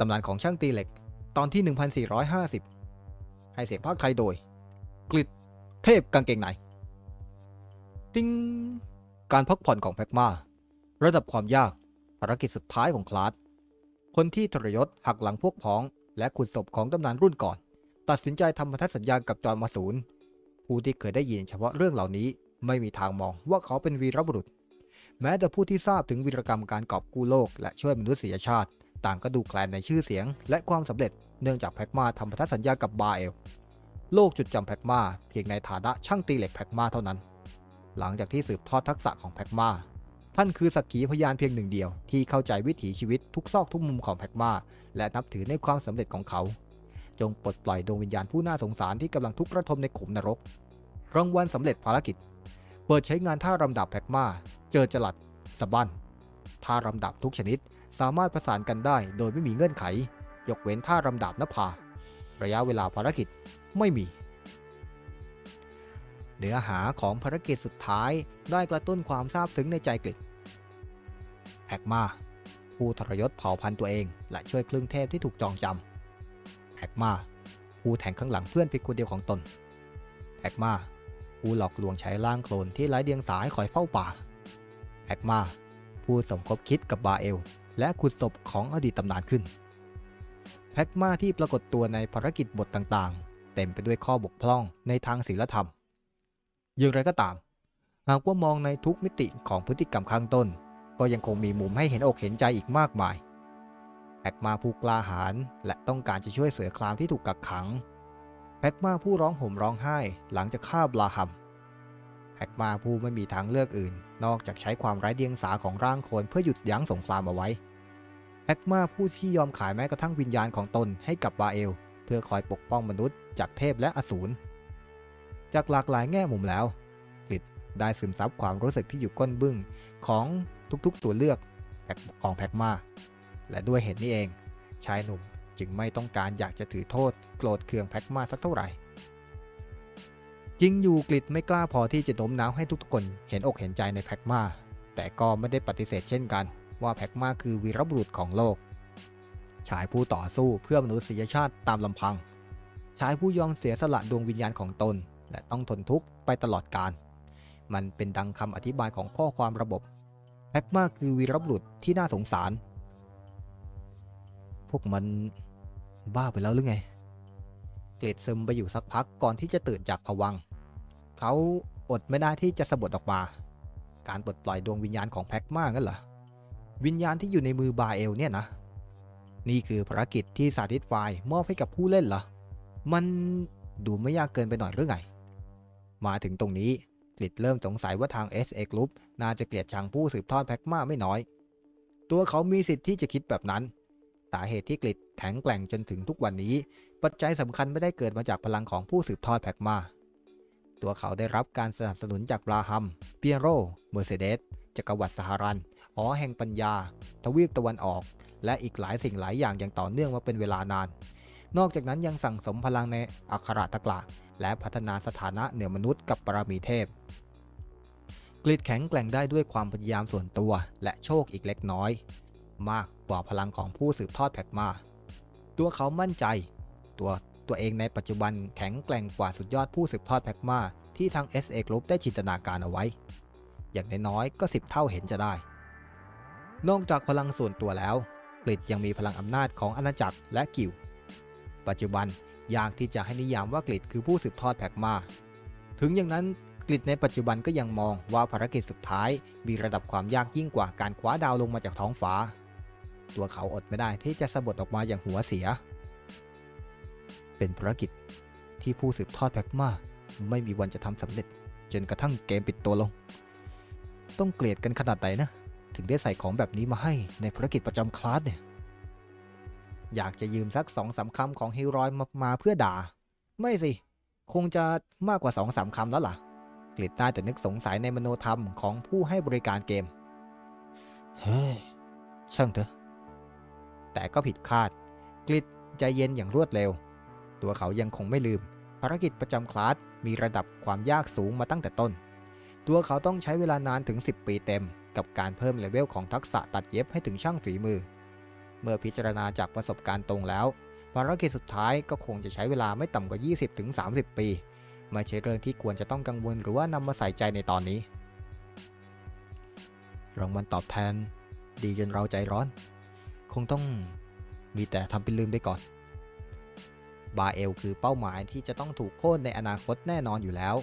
ตำนานของช่างตีเหล็ก ตอนที่ 1450 ให้เสียงภาคไทยโดย กลิดเทพกางเกงในติ้งการพักผ่อนของแพ็กมา ระดับความยากภารกิจสุดท้ายของคลาส คนที่ทรยศหักหลังพวกพ้อง และขุดศพของตำนานรุ่นก่อน ตัดสินใจทำพันธสัญญากับจอร์มาศูนผู้ที่เคยได้ยินเฉพาะเรื่องเหล่านี้ไม่มีทางมองว่าเขาเป็นวีรบุรุษ แม้แต่ผู้ที่ทราบถึงวีรกรรมการกอบกู้โลกและช่วยมนุษยชาติ ต่างก็ดูแคลนในชื่อเสียง และความสำเร็จเนื่องจากแพ็กมาทำพันธสัญญากับบาเอล โลกจุดจำแพ็กมาเพียงในฐานะช่างตีเหล็กแพ็กมาเท่านั้น หลังจากที่สืบทอดทักษะของแพ็กมาท่านคือสักขีพยานเพียงหนึ่งเดียวที่เข้าใจวิถีชีวิตทุกซอกทุกมุมของแพ็กมาและนับถือในความสำเร็จของเขา จงปลดปล่อยดวงวิญญาณผู้น่าสงสารที่กำลังทุกข์ระทมในขุมนรก รางวัลสำเร็จภารกิจ เปิดใช้งานท่ารำดับแพ็กมาเจอจลัดสบันท่ารำดับทุกชนิด สามารถประสานกันได้โดยไม่มีเงื่อนไข ยกเว้นท่ารำดับนภา ระยะเวลาภารกิจไม่มี เนื้อหาของภารกิจสุดท้ายได้กระตุ้นความซาบซึ้งในใจกฤษแพ็กมาผู้ทรยศเผ่าพันธุ์ตัวเอง และช่วยครึ่งเทพที่ถูกจองจำแพ็กมาผู้แทงข้างหลังเพื่อนเพียงคนเดียวของตนแพ็กมาผู้หลอกลวงใช้ร่างโคลนที่ไร้เดียงสาให้คอยเฝ้าป่าแพ็กมาผู้สมคบคิดกับบาเอล และขุดศพของอดีตตำนานขึ้น แพ็กมาที่ปรากฏตัวในภารกิจบทต่างๆ เต็มไปด้วยข้อบกพร่องในทางศีลธรรม อย่างไรก็ตาม หากว่ามองในทุกมิติของพฤติกรรมข้างต้น ก็ยังคงมีมุมให้เห็นอกเห็นใจอีกมากมายแพ็กมาผู้กล้าหาญและต้องการจะช่วยเสือคลามที่ถูกกักขัง แพ็กมาผู้ร้องห่มร้องไห้หลังจากฆ่าบลาฮัมแพ็กมาผู้ไม่มีทางเลือกอื่น นอกจากใช้ความไร้เดียงสาของร่างคนเพื่อหยุดยั้งสงครามเอาไว้ แพ็กมาผู้ที่ยอมขายแม้กระทั่งวิญญาณของตนให้กับบาเอล เพื่อคอยปกป้องมนุษย์จากเทพและอสูร จากหลากหลายแง่มุมแล้วกฤษได้ซึมซับความรู้สึกที่อยู่ก้นบึ้งของทุกๆตัวเลือกของแพ็กมา และด้วยเหตุนี้เอง ชายหนุ่มจึงไม่ต้องการอยากจะถือโทษ โกรธเคืองแพ็กมาสักเท่าไหร่จริงอยู่กฤษไม่กล้าพอที่จะโน้มน้าวให้ทุกๆคนเห็นอกเห็นใจในแพ็กมา แต่ก็ไม่ได้ปฏิเสธเช่นกัน ว่าแพ็กมาคือวีรบุรุษของโลก ชายผู้ต่อสู้เพื่อมนุษยชาติตามลำพัง ชายผู้ยอมเสียสละดวงวิญญาณของตน และต้องทนทุกข์ไปตลอดกาล มันเป็นดังคำอธิบายของข้อความระบบแพ็กมาคือวีรบุรุษที่น่าสงสาร พวกมันบ้าไปแล้วหรือไง เกรดซึมไปอยู่สักพักก่อนที่จะตื่นจากผวัง เขาอดไม่ได้ที่จะสะบัดออกมา การปลดปล่อยดวงวิญญาณของแพ็กมางั้นเหรอ วิญญาณที่อยู่ในมือบาเอลเนี่ยนะ นี่คือภารกิจที่สาธิตไฟล์มอบให้กับผู้เล่นเหรอ มันดูไม่ยากเกินไปหน่อยหรือไง มาถึงตรงนี้กลิดเริ่มสงสัยว่าทาง SA Group น่าจะเกลียดชังผู้สืบทอดแพ็กมาไม่น้อย ตัวเขามีสิทธิ์ที่จะคิดแบบนั้น สาเหตุที่กลิดแข็งแกร่งจนถึงทุกวันนี้ ปัจจัยสำคัญไม่ได้เกิดมาจากพลังของผู้สืบทอดแพ็กมาตัวเขาได้รับการสนับสนุนจากบราฮัม เปียโร เมอร์เซเดสจักรวรรดิสหรัน หอแห่งปัญญา ทวีปตะวันออก และอีกหลายสิ่งหลายอย่างอย่างต่อเนื่องมาเป็นเวลานาน นอกจากนั้นยังสั่งสมพลังในอัคราตะกละและพัฒนาสถานะเหนือมนุษย์กับปรมีเทพกลิดแข็งแกร่งได้ด้วยความพยายามส่วนตัว และโชคอีกเล็กน้อย มากกว่าพลังของผู้สืบทอดแพ็กมา ตัวเขามั่นใจ ตัวตัวเองในปัจจุบันแข็งแกร่งกว่าสุดยอดผู้สืบทอดแพ็กมาที่ทาง SA Group ได้จินตนาการเอาไว้ อย่างน้อยๆก็ 10 เท่าเห็นจะได้ นอกจากพลังส่วนตัวแล้วกลิดยังมีพลังอำนาจของอาณาจักรและกิลด์ปัจจุบันยากที่จะให้นิยามว่ากลิดคือผู้สืบทอดแพกมา ถึงอย่างนั้นกลิดในปัจจุบันก็ยังมองว่าภารกิจสุดท้าย มีระดับความยากยิ่งกว่าการคว้าดาวลงมาจากท้องฟ้า ตัวเขาอดไม่ได้ที่จะสะบัดออกมาอย่างหัวเสีย เป็นภารกิจที่ผู้สืบทอดแพกมาไม่มีวันจะทำสำเร็จจนกระทั่งเกมปิดตัวลง ต้องเกลียดกันขนาดไหนนะ ถึงได้ใส่ของแบบนี้มาให้ในภารกิจประจำคลาสเนี่ย อยากจะยืมสักสองสามคำของฮิรอยมามาเพื่อด่า ไม่สิ คงจะมากกว่าสองสามคำแล้วล่ะกลิดได้แต่นึกสงสัยในมโนธรรมของผู้ให้บริการเกม เฮ้ยช่างเถอะ แต่ก็ผิดคาด กลิดใจเย็นอย่างรวดเร็ว ตัวเขายังคงไม่ลืม ภารกิจประจำคลาสมีระดับความยากสูงมาตั้งแต่ต้น ตัวเขาต้องใช้เวลานานถึง 10 ปีเต็ม กับการเพิ่มเลเวลของทักษะตัดเย็บให้ถึงช่างฝีมือ เมื่อพิจารณาจากประสบการณ์ตรงแล้ว ภารกิจสุดท้ายก็คงจะใช้เวลาไม่ต่ำกว่า 20-30 ปี ไม่ใช่เรื่องที่ควรจะต้องกังวลหรือว่านำมาใส่ใจในตอนนี้ รางวัลตอบแทน ดีจนเราใจร้อน คงต้องมีแต่ทำเป็นลืมไปก่อน บาเอลคือเป้าหมายที่จะต้องถูกโค่นในอนาคตแน่นอนอยู่แล้ว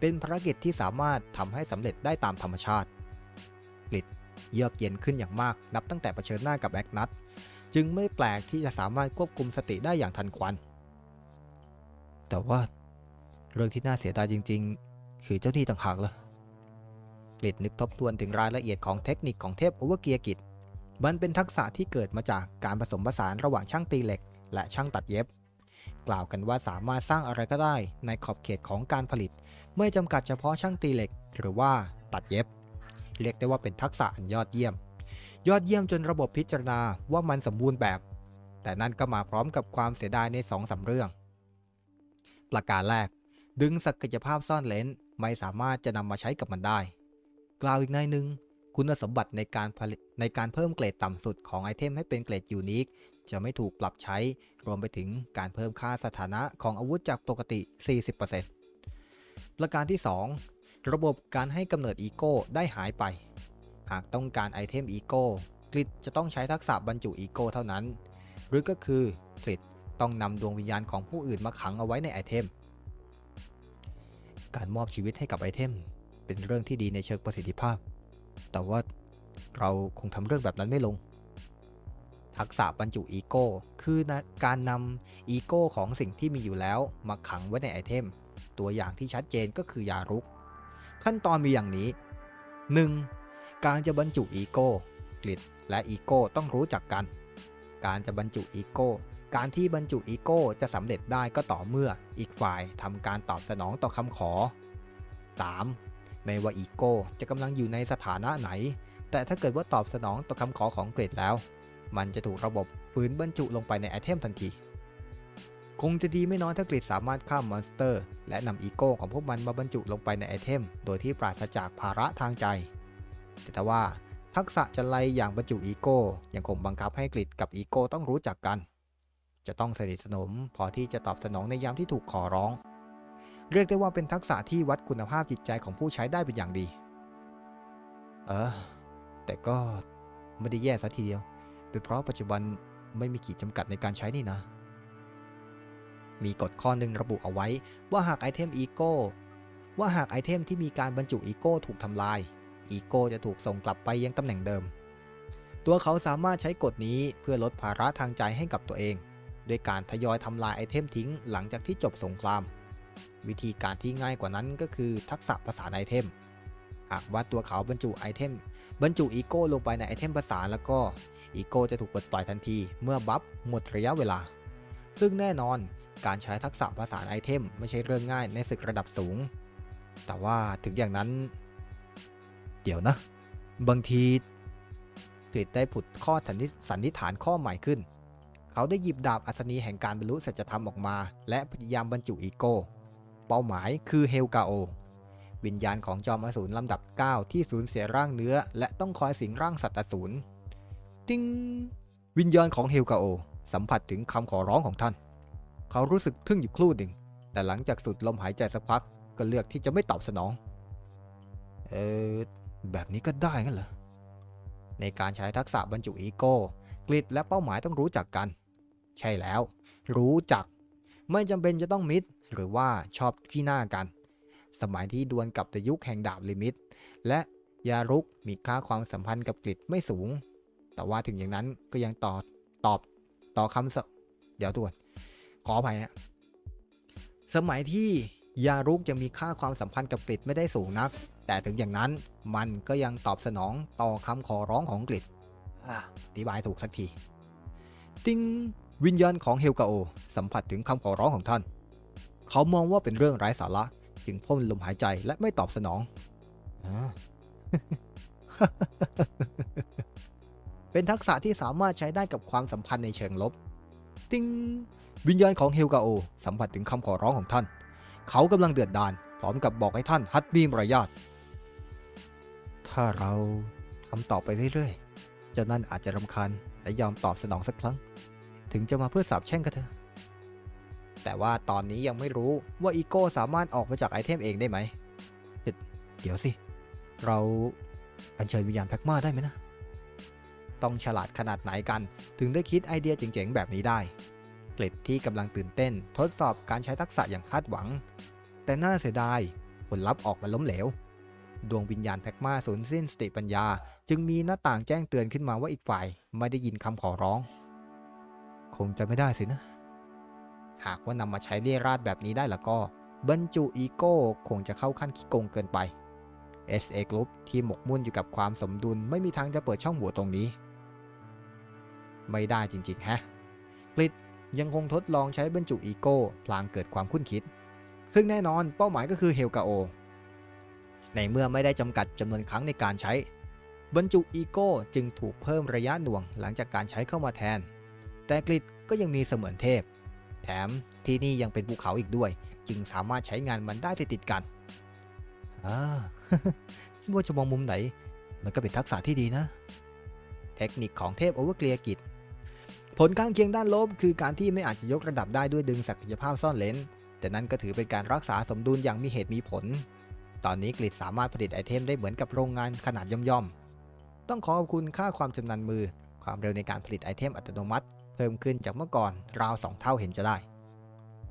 เป็นภารกิจที่สามารถทำให้สำเร็จได้ตามธรรมชาติ กลิดเยือกเย็นขึ้นอย่างมากนับตั้งแต่เผชิญหน้ากับแอกนัทจึงไม่แปลกที่จะสามารถควบคุมสติได้อย่างทันควัน แต่ว่าเรื่องที่น่าเสียดายจริง ๆ คือเจ้าที่ต่างหากละกลิดนึกทบทวนถึงรายละเอียดของเทคนิคของเทพโอเวอร์เกียร์กิจมันเป็นทักษะที่เกิดมาจากการผสมผสานระหว่างช่างตีเหล็ก และช่างตัดเย็บ กล่าวกันว่าสามารถสร้างอะไรก็ได้ในขอบเขตของการผลิต ไม่จำกัดเฉพาะช่างตีเหล็ก หรือว่าตัดเย็บ เรียกได้ว่าเป็นทักษะอันยอดเยี่ยม ยอดเยี่ยมจนระบบพิจารณาว่ามันสมบูรณ์แบบ แต่นั่นก็มาพร้อมกับความเสียดายในสองสาเรื่อง ประการแรก ดึงศักยภาพซ่อนเลนไม่สามารถจะนำมาใช้กับมันได้ กล่าวอีกในหนึ่งคุณสมบัติในการในการเพิ่มเกรดต่ำสุดของไอเทมให้เป็นเกรดยูนิคจะไม่ถูกปรับใช้ รวมไปถึงการเพิ่มค่าสถานะของอาวุธจากปกติ 40%ประการที่ 2 ระบบการให้กำเนิดอีโก้ได้หายไป หากต้องการไอเทมอีโก้กริดจะต้องใช้ทักษะบรรจุอีโก้เท่านั้น หรือก็คือกริดต้องนำดวงวิญญาณของผู้อื่นมาขังเอาไว้ในไอเทม การมอบชีวิตให้กับไอเทม เป็นเรื่องที่ดีในเชิงประสิทธิภาพ แต่ว่าเราคงทำเรื่องแบบนั้นไม่ลง ทักษะบรรจุอีโก้คือการนำอีโก้ของสิ่งที่มีอยู่แล้วมาขังไว้ในไอเทม ตัวอย่างที่ชัดเจนก็คือยารุก ขั้นตอนมีอย่างนี้ 1. การจะบรรจุอีโก้กลิดและอีโก้ต้องรู้จักกัน การจะบรรจุอีโก้ การที่บรรจุอีโก้จะสำเร็จได้ก็ต่อเมื่ออีกฝ่ายทำการตอบสนองต่อคำขอ 3. ไม่ว่าอีโก้จะกำลังอยู่ในสถานะไหน แต่ถ้าเกิดว่าตอบสนองต่อคำขอของเกรดแล้ว มันจะถูกระบบฝืนบรรจุลงไปในไอเทมทันที คงจะดีไม่น้อยถ้ากริดสามารถฆ่ามมอนสเตอร์ และนำอีโก้ของพวกมันมาบรรจุลงไปในไอเทม โดยที่ปราศจากภาระทางใจ แต่ว่าทักษะจันไรอย่างบรรจุอีโก้ยังคงบังคับให้กริดกับอีโก้ต้องรู้จักกัน จะต้องสนิทสนมพอที่จะตอบสนองในยามที่ถูกขอร้อง เรียกได้ว่าเป็นทักษะที่วัดคุณภาพจิตใจของผู้ใช้ได้เป็นอย่างดี เออ แต่ก็ไม่ได้แย่ซะทีเดียว เป็นเพราะปัจจุบันไม่มีขีดจำกัดในการใช้นี่นะ มีกฎข้อหนึ่งระบุเอาไว้ ว่าหากไอเทมอีโก้ว่าหากไอเทมที่มีการบรรจุอีโก้ถูกทำลายอีโก้จะถูกส่งกลับไปยังตำแหน่งเดิม ตัวเขาสามารถใช้กฎนี้เพื่อลดภาระทางใจให้กับตัวเองด้วยการทยอยทำลายไอเทมทิ้งหลังจากที่จบสงคราม วิธีการที่ง่ายกว่านั้นก็คือทักษะภาษาไอเทม หากว่าตัวเขาบรรจุไอเทม บรรจุอีโก้ลงไปในไอเทมภาษาแล้วก็อีโก้จะถูกปลดปล่อยทันทีเมื่อบัฟหมดระยะเวลา ซึ่งแน่นอน การใช้ทักษะภาษานไอเทมไม่ใช่เรื่องง่ายในศึกระดับสูง แต่ว่าถึงอย่างนั้น เดี๋ยวนะ บางทีกริดได้ผุดข้อสันนิษฐานข้อใหม่ขึ้น เขาได้หยิบดาบอัศนีแห่งการบรรลุสัจธรรมออกมา และพยายามบรรจุอีโก้ เป้าหมายคือเฮลกาโอ วิญญาณของจอมอสูรลำดับ 9 ที่สูญเสียร่างเนื้อ และต้องคอยสิงร่างสัตว์อสูรติ้งวิญญาณของเฮลกาโอ สัมผัสถึงคำขอร้องของท่าน เขารู้สึกทึ่งอยู่ครู่หนึ่ง แต่หลังจากสุดลมหายใจสักพักก็เลือกที่จะไม่ตอบสนอง เออ แบบนี้ก็ได้งั้นเหรอ ในการใช้ทักษะบรรจุอีโก้ กริดและเป้าหมายต้องรู้จักกัน ใช่แล้ว รู้จัก ไม่จำเป็นจะต้องมิดหรือว่าชอบขี้หน้ากัน สมัยที่ดวลกับในยุคแห่งดาบลิมิต และยารุกมีค่าความสัมพันธ์กับกริดไม่สูง แต่ว่าถึงอย่างนั้นก็ยังตอบตอบต่อคำเดี๋ยวตรว ออภัยฮะสมัยที่ยารุกยังมีค่าความสัมพันธ์กับกริดไม่ได้สูงนัก แต่ถึงอย่างนั้นมันก็ยังตอบสนองต่อคำขอร้องของกริดอะอธิบายถูกสักทีติงวิญญาณของเฮลกาโอ สัมผัสถึงคำขอร้องของท่าน เขามองว่าเป็นเรื่องไร้สาระ จึงพ่นลมหายใจและไม่ตอบสนองเป็นทักษะที่สามารถใช้ได้กับความสัมพันธ์ในเชิงลบ ติงวิญญาณของเฮลกาโอ สัมผัสถึงคำขอร้องของท่าน เขากำลังเดือดดาลพร้อมกับบอกให้ท่านฮัดมีมารยาทถ้าเราทำต่อไปเรื่อยๆเจ้านั่นอาจจะรำคาญและยอมตอบสนองสักครั้ง ถึงจะมาเพื่อสาบแช่งก็เถอะแต่ว่าตอนนี้ยังไม่รู้ว่าอีโก้สามารถออกมาจากไอเทมเองได้ไหม เดี๋ยวเดี๋ยวสิ เราอัญเชิญวิญญาณแพ็กมาได้ไหมนะ ต้องฉลาดขนาดไหนกัน ถึงได้คิดไอเดียเจ๋งๆ แบบนี้ได้ เกล็ดที่กำลังตื่นเต้น ทดสอบการใช้ทักษะอย่างคาดหวัง แต่น่าเสียดายผลลัพธ์ออกมาล้มเหลว ดวงวิญญาณแพ็กมาสูญสิ้นสติปัญญา จึงมีหน้าต่างแจ้งเตือนขึ้นมาว่าอีกฝ่ายไม่ได้ยินคำขอร้อง คงจะไม่ได้สินะ หากว่านำมาใช้เรียราดแบบนี้ได้แล้วก็ บรรจุอีโก้คงจะเข้าขั้นขี้โกงเกินไป SA Group ที่หมกมุ่นอยู่กับความสมดุลไม่มีทางจะเปิดช่องโหว่ตรงนี้ ไม่ได้จริงๆฮะกลิดยังคงทดลองใช้บรรจุอีโก้พลางเกิดความคุ้นคิด ซึ่งแน่นอนเป้าหมายก็คือเฮลกาโอ ในเมื่อไม่ได้จำกัดจำนวนครั้งในการใช้ บรรจุอีโก้จึงถูกเพิ่มระยะหน่วงหลังจากการใช้เข้ามาแทน แต่กลิดก็ยังมีเสมือนเทพ แถมที่นี่ยังเป็นภูเขาอีกด้วย จึงสามารถใช้งานมันได้ติดๆกันอ่าว่าจะมองมุมไหน มันก็เป็นทักษะที่ดีนะ เทคนิคของเทพโอเวอร์เกลียกิจ ผลข้างเคียงด้านลบคือการที่ไม่อาจจะยกระดับได้ด้วยดึงศักยภาพซ่อนเลนแต่นั่นก็ถือเป็นการรักษาสมดุลอย่างมีเหตุมีผล ตอนนี้กริดสามารถผลิตไอเทมได้เหมือนกับโรงงานขนาดย่อมๆ ต้องขอขอบคุณค่าความชำนาญมือ ความเร็วในการผลิตไอเทมอัตโนมัติ เพิ่มขึ้นจากเมื่อก่อนราว 2 เท่าเห็นจะได้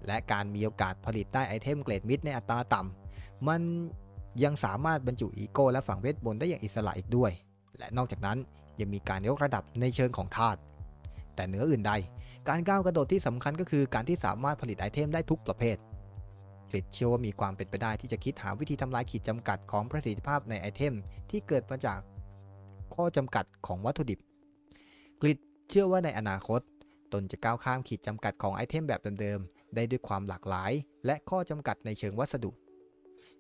และการมีโอกาสผลิตได้ไอเทมเกรดมิดในอัตราต่ำมันยังสามารถบรรจุอีโก้และฝั่งเวทมนต์ได้อย่างอิสระอีกด้วย และนอกจากนั้นยังมีการยกระดับในเชิงของธาตุ แต่เหนืออื่นใด การก้าวกระโดดที่สำคัญก็คือการที่สามารถผลิตไอเทมได้ทุกประเภทกริดเชื่อว่ามีความเป็นไปได้ที่จะคิดหาวิธีทำลายขีดจำกัดของประสิทธิภาพในไอเทม ที่เกิดมาจากข้อจำกัดของวัตถุดิบกริดเชื่อว่าในอนาคต ตนจะก้าวข้ามขีดจำกัดของไอเทมแบบเดิมๆได้ด้วยความหลากหลาย และข้อจำกัดในเชิงวัสดุ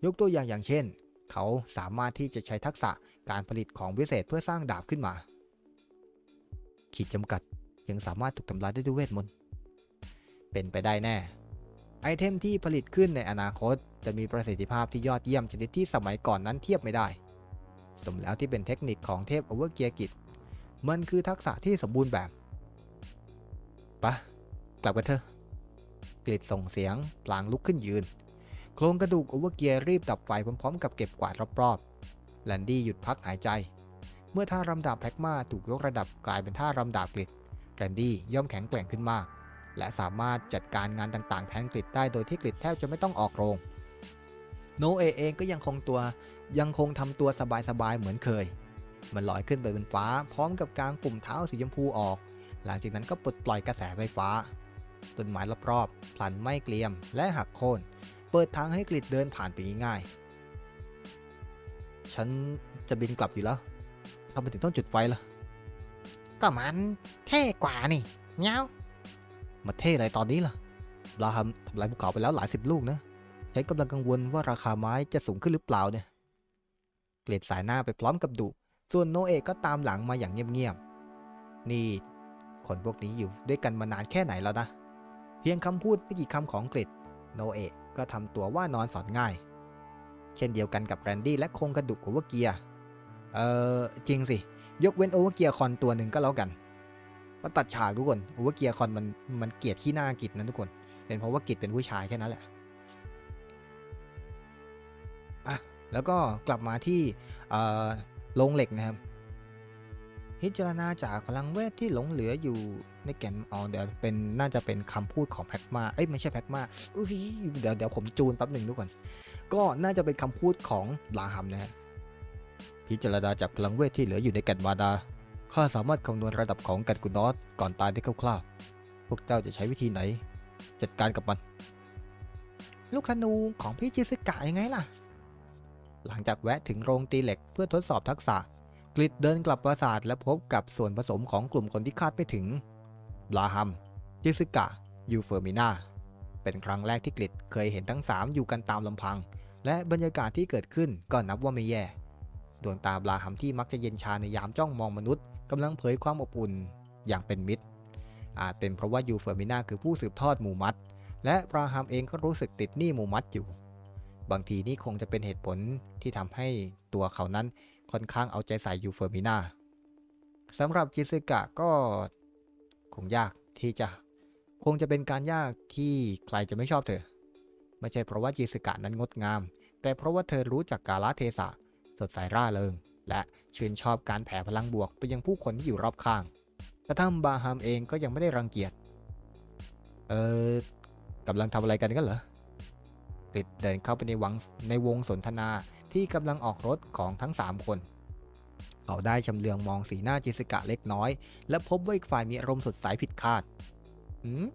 ยกตัวอย่างอย่างเช่น เขาสามารถที่จะใช้ทักษะการผลิตของวิเศษเพื่อสร้างดาบขึ้นมาขีดจำกัด ยังสามารถถูกทำลายได้ด้วยเวทมนต์ เป็นไปได้แน่ ไอเทมที่ผลิตขึ้นในอนาคต จะมีประสิทธิภาพที่ยอดเยี่ยมชนิดที่สมัยก่อนนั้นเทียบไม่ได้ สมแล้วที่เป็นเทคนิคของเทพโอเวอร์เกียร์กิจ มันคือทักษะที่สมบูรณ์แบบปะกลับกันเถอะกริดส่งเสียง พลางลุกขึ้นยืน โครงกระดูกโอเวอร์เกียร์รีบดับไฟพร้อมๆ กับเก็บกวาดรอบๆแลนดี้หยุดพักหายใจ เมื่อท่ารำดาบแพ็กมาถูกยกระดับกลายเป็นท่ารำดาบกริด แลนดี้ย่อมแข็งแกร่งขึ้นมาก และสามารถจัดการงานต่างๆ แทนกริดได้โดยที่กริดแทบจะไม่ต้องออกโรง โนเอเองก็ยังคงตัวยังคงทำตัวสบายๆเหมือนเคย มันลอยขึ้นไปบนฟ้า พร้อมกับกางปุ่มเท้าสีชมพูออก หลังจากนั้นก็ปลดปล่อยกระแสไฟฟ้า ต้นไม้รอบๆพลันไม่เกลียมและหักโค่นเปิดทางให้กริดเดินผ่านไปง่ายๆฉันจะบินกลับอยู่แล้วทำไมถึงต้องจุดไฟล่ะ ก็มันเท่กว่านี่เงามาเท่อะไรตอนนี้ล่ะลาฮัมทำลายภูเขาไปแล้วหลายสิบลูกนะฉันกำลังกังวลว่าราคาไม้จะสูงขึ้นหรือเปล่าเนี่ย เกลียดสายหน้าไปพร้อมกับดุ ส่วนโนเอะก็ตามหลังมาอย่างเงียบๆ นี่ คนพวกนี้อยู่ด้วยกันมานานแค่ไหนแล้วนะ เพียงคำพูดไม่กี่คำของเกลียดโนเอะก็ทำตัวว่านอนสอนง่าย เช่นเดียวกันกับแรนดี้และโครงกระดูกโอเวเกีย เออจริงสิ ยกเว้นโอเวอร์เกียร์คอนตัวหนึ่งก็แล้วกันมาตัดฉากทุกคนโอเวอร์เกียร์คอนมันมันเกลียดขี้หน้ากิจนะทุกคน เป็นเพราะว่ากิจเป็นผู้ชายแค่นั้นแหละอะแล้วก็กลับมาที่โรงเหล็กนะครับพิจารณาจากพลังเวทที่หลงเหลืออยู่ในแก่นอ๋อเดี๋ยวเป็นน่าจะเป็นคำพูดของแพ็กมาเอ้ยไม่ใช่แพ็กมาอุ้ยเดี๋ยวเดี๋ยวผมจูนแป๊บหนึ่งทุกคน ก็น่าจะเป็นคำพูดของบลาฮัมนะฮะ พิจารณาจากพลังเวทที่เหลืออยู่ในแก่นวาดา ข้าสามารถคำนวณระดับของแกันกุนอสก่อนตายได้คร่าวๆ พวกเจ้าจะใช้วิธีไหน จัดการกับมัน ลูกธนูของพี่จิซึกะยังไงล่ะ หลังจากแวะถึงโรงตีเหล็กเพื่อทดสอบทักษะ กริดเดินกลับปราสาทและพบกับส่วนผสมของกลุ่มคนที่คาดไม่ถึงบลาฮัม จิซึกะ ยูเฟอร์มินาเป็นครั้งแรกที่กริดเคยเห็นทั้ง 3 อยู่กันตามลำพัง และบรรยากาศที่เกิดขึ้นก็นับว่าไม่แย่ ดวงตาบลาฮัมที่มักจะเย็นชาในยามจ้องมองมนุษย์กำลังเผยความอบอุ่นอย่างเป็นมิตร อาจเป็นเพราะว่ายูเฟอร์มิน่าคือผู้สืบทอดหมู่มัด และบราฮัมเองก็รู้สึกติดหนี้หมู่มัดอยู่ บางทีนี่คงจะเป็นเหตุผลที่ทำให้ตัวเขานั้นค่อนข้างเอาใจใส่ยูเฟอร์มิน่าสำหรับจิซึกะก็คงยากที่จะ คงจะเป็นการยากที่ใครจะไม่ชอบเธอ ไม่ใช่เพราะว่าจิซึกะนั้นงดงาม แต่เพราะว่าเธอรู้จักกาลเทศะ สดใสร่าเริง และชื่นชอบการแผ่พลังบวกไปยังผู้คนที่อยู่รอบข้าง กระทั่งบาฮามเองก็ยังไม่ได้รังเกียจ เออกำลังทำอะไรกันกันเหรอติดเดินเข้าไปในวังในวงสนทนาที่กำลังออกรถของทั้งสามคนเขาได้ชำเลืองมองสีหน้าจิสกะเล็กน้อย และพบว่าอีกฝ่ายมีอารมณ์สดใสผิดคาดหืม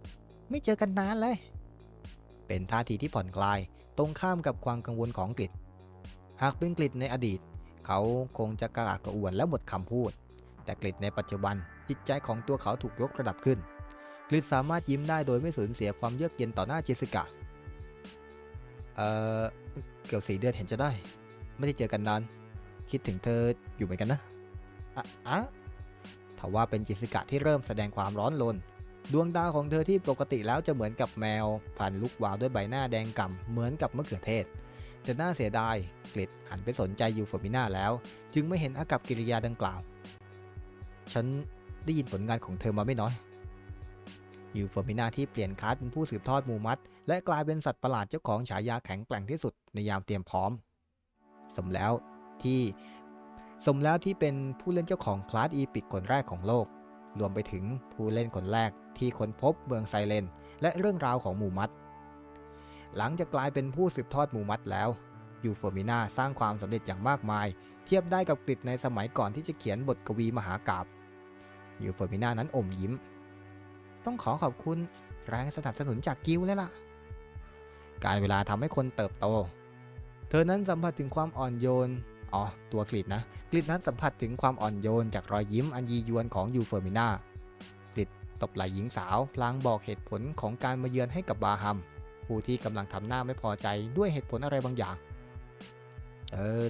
ไม่เจอกันนานเลย เป็นท่าทีที่ผ่อนคลาย ตรงข้ามกับความกังวลของกฤษ หากเป็นกฤษในอดีต เขาคงจะกระอักกระอ่วนและหมดคำพูด แต่กฤษในปัจจุบันจิตใจของตัวเขาถูกยกระดับขึ้นกฤษสามารถยิ้มได้โดยไม่สูญเสียความเยือกเย็นต่อหน้าเจสสิกะเอ่อเกือบสี่เดือนเห็นจะได้ ไม่ได้เจอกันนาน คิดถึงเธออยู่เหมือนกันนะอะอะทว่าเป็นจิสิกะที่เริ่มแสดงความร้อนรนดวงตาของเธอที่ปกติแล้วจะเหมือนกับแมว พันลุกวาวด้วยใบหน้าแดงก่ำเหมือนกับมะเขือเทศ แต่น่าเสียดายเกลิดหันไปสนใจยูโฟมิน่าแล้ว จึงไม่เห็นอากับกิริยาดังกล่าว ฉันได้ยินผลงานของเธอมาไม่น้อยยูโฟมิน่าที่เปลี่ยนคาสเป็นผู้สืบทอดมูมัด และกลายเป็นสัตว์ประหลาดเจ้าของฉายาแข็งแกร่งที่สุดในยามเตรียมพร้อม สมแล้วที่สมแล้วที่เป็นผู้เล่นเจ้าของคลาสอีพิกคนแรกของโลก รวมไปถึงผู้เล่นคนแรกที่ค้นพบเมืองไซเลน และเรื่องราวของหมู่มัด หลังจากกลายเป็นผู้สืบทอดหมู่มัดแล้วยูโฟอร์มิน่าสร้างความสำเร็จอย่างมากมาย เทียบได้กับกฤษในสมัยก่อนที่จะเขียนบทกวีมหากาบยูโฟอร์มิน่านั้นอมยิ้ม ต้องขอขอบคุณแรงสนับสนุนจากกิลเลยล่ะ การเวลาทำให้คนเติบโต เธอนั้นสัมผัสถึงความอ่อนโยน อ๋อ ตัวกรีดนะกรีดนั้นสัมผัสถึงความอ่อนโยนจากรอยยิ้มอันยียวนของยูเฟอร์มิน่ากรีดตบไหล่หญิงสาว พลางบอกเหตุผลของการมาเยือนให้กับบาฮัม ผู้ที่กำลังทำหน้าไม่พอใจด้วยเหตุผลอะไรบางอย่าง เออ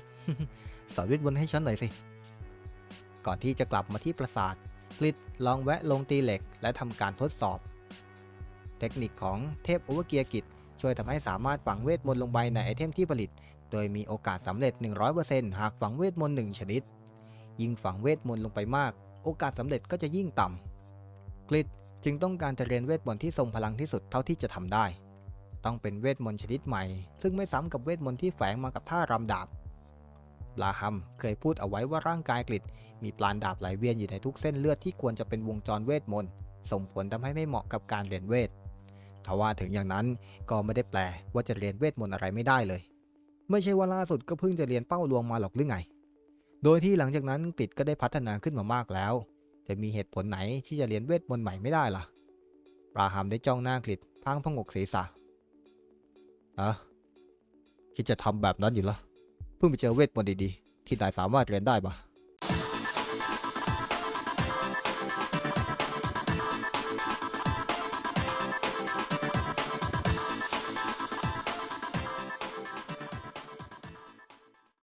สอนวิทย์วนให้ฉันหน่อยสิ ก่อนที่จะกลับมาที่ปราสาทกริดลองแวะลงตีเหล็กและทำการทดสอบ เทคนิคของเทพโอเวอร์เกียร์กิจช่วยทำให้สามารถฝังเวทมนต์ลงไปในไอเทมที่ผลิต โดยมีโอกาสสำเร็จ 100%หากฝังเวทมนต์1ชนิด ยิ่งฝังเวทมนต์ลงไปมาก โอกาสสำเร็จก็จะยิ่งต่ำกริดจึงต้องการจะเรียนเวทมนต์ที่ทรงพลังที่สุดเท่าที่จะทำได้ ต้องเป็นเวทมนต์ชนิดใหม่ ซึ่งไม่ซ้ำกับเวทมนต์ที่แฝงมากับท่ารำดาบลาฮัมเคยพูดเอาไว้ว่าร่างกายกริดมีปลานดาบไหลเวียนอยู่ในทุกเส้นเลือดที่ควรจะเป็นวงจรเวทมนต์ส่งผลทำให้ไม่เหมาะกับการเรียนเวททว่าถึงอย่างนั้นก็ไม่ได้แปลว่าจะเรียนเวทมนต์อะไรไม่ได้เลย ไม่ใช่ว่าล่าสุดก็เพิ่งจะเรียนเป้าลวงมาหรอกหรือไง โดยที่หลังจากนั้นกริดก็ได้พัฒนาขึ้นมามากแล้ว จะมีเหตุผลไหนที่จะเรียนเวทมนต์ใหม่ไม่ได้ล่ะปราหามได้จ้องหน้ากริดพางพงกศีรษะ อะคิดจะทำแบบนั้นอยู่ละเพิ่งไปเจอเวทมนต์ดีๆ ที่นายสามารถเรียนได้ปะ